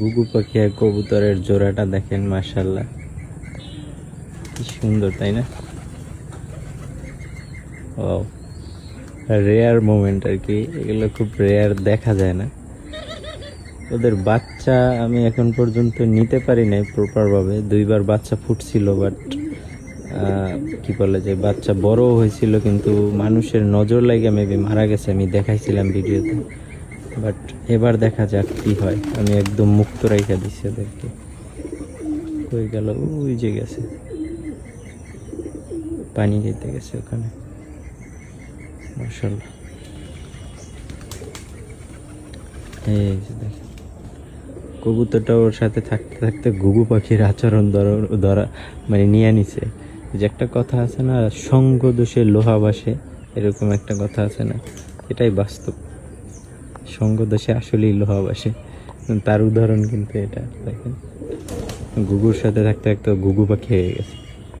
গুগু পাখি আর কবুতরের জোড়াটা দেখেন মার্শাল্লাহ কি সুন্দর, তাই না? ও রেয়ার মোমেন্ট আর কি। এগুলো খুব রেয়ার দেখা যায় না। ওদের বাচ্চা আমি এখন পর্যন্ত নিতে পারি নাই প্রপারভাবে দুইবার বাচ্চা ফুটছিল বাট কি বলে যে বাচ্চা বড় হয়েছিল, কিন্তু মানুষের নজর লাগে মেবি মারা গেছে, আমি দেখাইছিলাম ভিডিওতে। বাট এবার দেখা যাক কি হয়। আমি একদম মুক্ত রেখে দিচ্ছি ওদেরকে। কই গেল? ওই যে গেছে। পানি দিতে গেছে ওখানে। মার্শাল্লাহ কবুতরটা ওর সাথে থাকতে থাকতে ঘুঘু পাখির আচরণ ধরা মানে নিয়ে নিছে। যে একটা কথা আছে না সঙ্গ দোষে লোহা বাসে এরকম একটা কথা আছে না। এটাই বাস্তব। সঙ্গ দোষে আসলেই লোহা বাসে। তার উদাহরণ কিন্তু এটা, দেখেন। ঘুঘুর সাথে থাকতে থাকতে গুগু পাখি হয়ে গেছে।